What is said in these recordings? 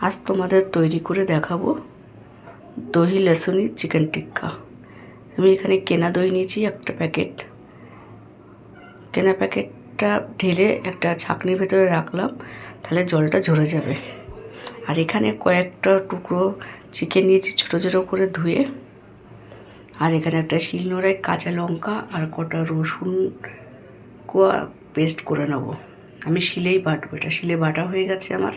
আজ তোমাদের তৈরি করে দেখাবো দহি লেসুনি চিকেন টিক্কা। আমি এখানে কেনা দই নিয়েছি একটা প্যাকেট। কেনা প্যাকেটটা ঢেলে একটা ছাঁকনির ভেতরে রাখলাম, তাহলে জলটা ঝরে যাবে। আর এখানে কয়েকটা টুকরো চিকেন নিয়েছি ছোটো ছোটো করে ধুয়ে। আর এখানে একটা শিলনোড়ায় কাঁচা লঙ্কা আর কটা রসুন কোয়া পেস্ট করে নেব। আমি শিলেই বাটবো, এটা শিলে বাটা হয়ে গেছে আমার।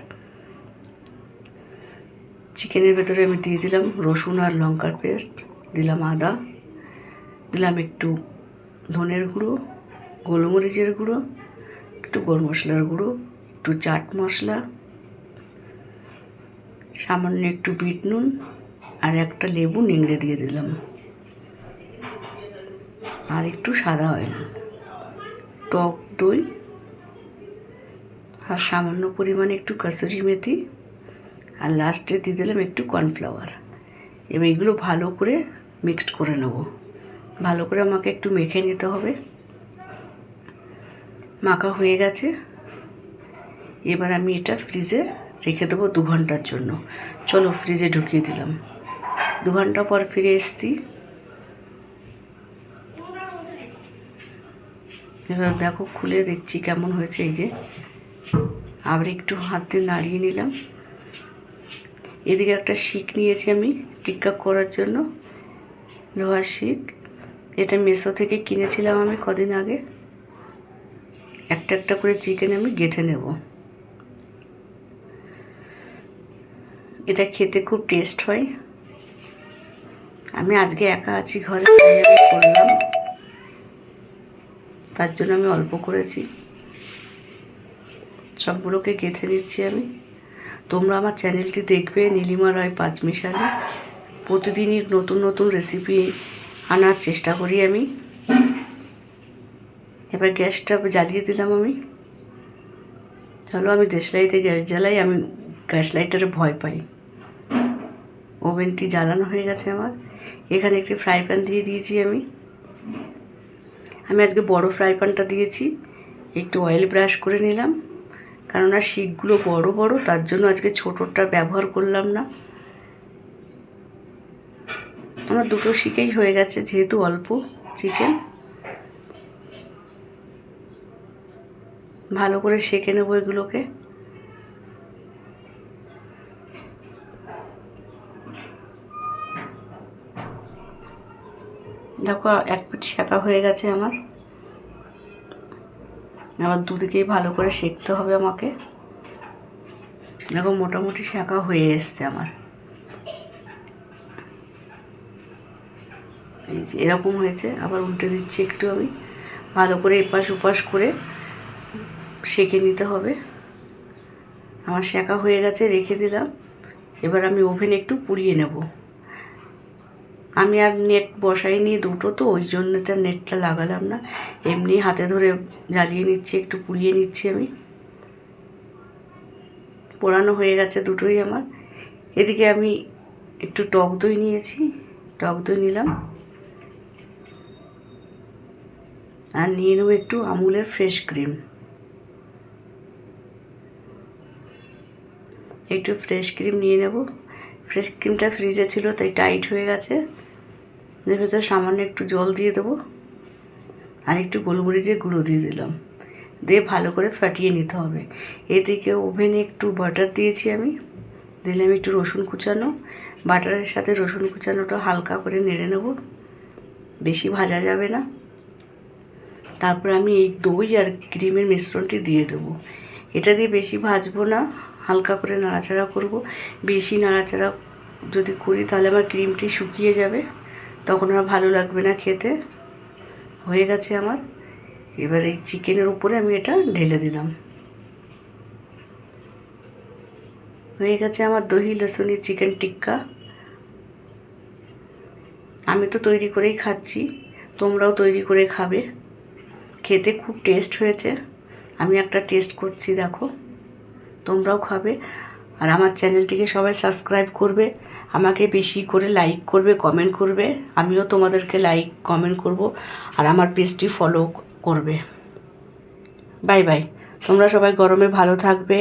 চিকেনের ভেতরে আমি দিয়ে দিলাম রসুন আর লঙ্কার পেস্ট, দিলাম আদা, দিলাম একটু ধনের গুঁড়ো, গোলমরিচের গুঁড়ো, একটু গরম মশলার গুঁড়ো, একটু চাট মশলা, সামান্য একটু বিট নুন আর একটা লেবু নিংড়ে দিয়ে দিলাম। আর একটু সাদা অয়েল টক দই আর সামান্য পরিমাণে একটু কাসুরি মেথি আর লাস্টে দিয়ে দিলাম একটু কর্নফ্লাওয়ার এবার এগুলো ভালো করে মিক্সড করে নেব। ভালো করে আমাকে একটু মেখে নিতে হবে। মাখা হয়ে গেছে। এবার আমি এটা ফ্রিজে রেখে দেবো দু ঘণ্টার জন্য। চলো ফ্রিজে ঢুকিয়ে দিলাম। দু ঘণ্টা পর ফিরে এসছি। এবার দেখো খুলে দেখছি কেমন হয়েছে এই যে। আবার একটু হাত নাড়িয়ে নিলাম। এদিকে একটা শিক নিয়েছি আমি টিক্কা করার জন্য লোহার শিক। এটা মেসো থেকে কিনেছিলাম আমি কদিন আগে। একটা একটা করে চিকেন আমি গেঁথে নেব। এটা খেতে খুব টেস্ট হয়। আমি আজকে একা আছি, ঘরে করলাম। তার জন্য আমি অল্প করেছি। সবগুলোকে গেঁথে নিচ্ছি আমি। তোমরা আমার চ্যানেলটি দেখবে নীলিমা রায় পাঁচমিশালি। প্রতিদিনই নতুন নতুন রেসিপি আনার চেষ্টা করি আমি। এবার গ্যাসটা জ্বালিয়ে দিলাম আমি। চলো আমি দেশলাইতে গ্যাস জ্বালাই, আমি গ্যাস লাইটারে ভয় পাই। ওভেনটি জ্বালানো হয়ে গেছে আমার। এখানে একটি ফ্রাই প্যান দিয়ে দিয়েছি আমি। আমি আজকে বড় ফ্রাই প্যানটা দিয়েছি। একটু অয়েল ব্রাশ করে নিলাম। কেননা শিকগুলো বড় বড়, তার জন্য আজকে ছোটোটা ব্যবহার করলাম না। আমার দুটো শিকেই হয়ে গেছে, যেহেতু অল্প চিকেন ভালো করে সেঁকে নেব এগুলোকে। দেখো, এক পিঠ শেখা হয়ে গেছে আমার। আবার দুদিকেই ভালো করে সেঁকতে হবে আমাকে। দেখো, মোটামুটি শেখা হয়ে এসছে আমার। এই যে, এরকম হয়েছে। আবার উল্টে দিচ্ছি একটু আমি। ভালো করে এপাশ ওপাশ করে সেঁকে নিতে হবে। আমার শেখা হয়ে গেছে, রেখে দিলাম। এবার আমি ওভেনে একটু পুড়িয়ে নেব। আমি আর নেট বসাইনি দুটো তো, ওই জন্য তার নেটটা লাগালাম না। এমনি হাতে ধরে জ্বালিয়ে নিচ্ছি, একটু পুড়িয়ে নিচ্ছি আমি। পোড়ানো হয়ে গেছে দুটোই আমার। এদিকে আমি একটু টক দই নিয়েছি, টক দই নিলাম। আর নিয়ে নেব একটু আমুলের ফ্রেশ ক্রিম একটু ফ্রেশ ক্রিম নিয়ে নেব। ফ্রেশ ক্রিমটা ফ্রিজে ছিল, তাই টাইট হয়ে গেছে। এর ভেতরে সামান্য একটু জল দিয়ে দেবো আর একটু গোলমরিচের গুঁড়ো দিয়ে দিলাম। দিয়ে ভালো করে ফাটিয়ে নিতে হবে। এদিকে ওভেনে একটু বাটার দিয়েছি আমি। দিলাম একটু রসুন কুচানো। বাটারের সাথে রসুন কুচানোটা হালকা করে নেড়ে নেব। বেশি ভাজা যাবে না। তারপর আমি এই দই আর ক্রিমের মিশ্রণটি দিয়ে দেবো। এটা দিয়ে বেশি ভাজবো না, হালকা করে নাড়াচাড়া করব। বেশি নাড়াচাড়া যদি করি তাহলে আমার ক্রিমটি শুকিয়ে যাবে। তখন আর ভালো লাগবে না খেতে। হয়ে গেছে আমার। এবার এই চিকেনের উপরে আমি এটা ঢেলে দিলাম। হয়ে গেছে আমার দহি, লসুনি, চিকেন টিক্কা। আমি তো তৈরি করেই খাচ্ছি। তোমরাও তৈরি করে খাবে। খেতে খুব টেস্ট হয়েছে। আমি একটা টেস্ট করছি, দেখো। তোমরাও খাবে। আর আমার চ্যানেলটিকে সবাই সাবস্ক্রাইব করবে, আমাকে বেশি করে লাইক করবে, কমেন্ট করবে, আমিও তোমাদেরকে লাইক, কমেন্ট করব আর আমার পেজটি ফলো করবে। বাই বাই, তোমরা সবাই গরমে ভালো থাকবে।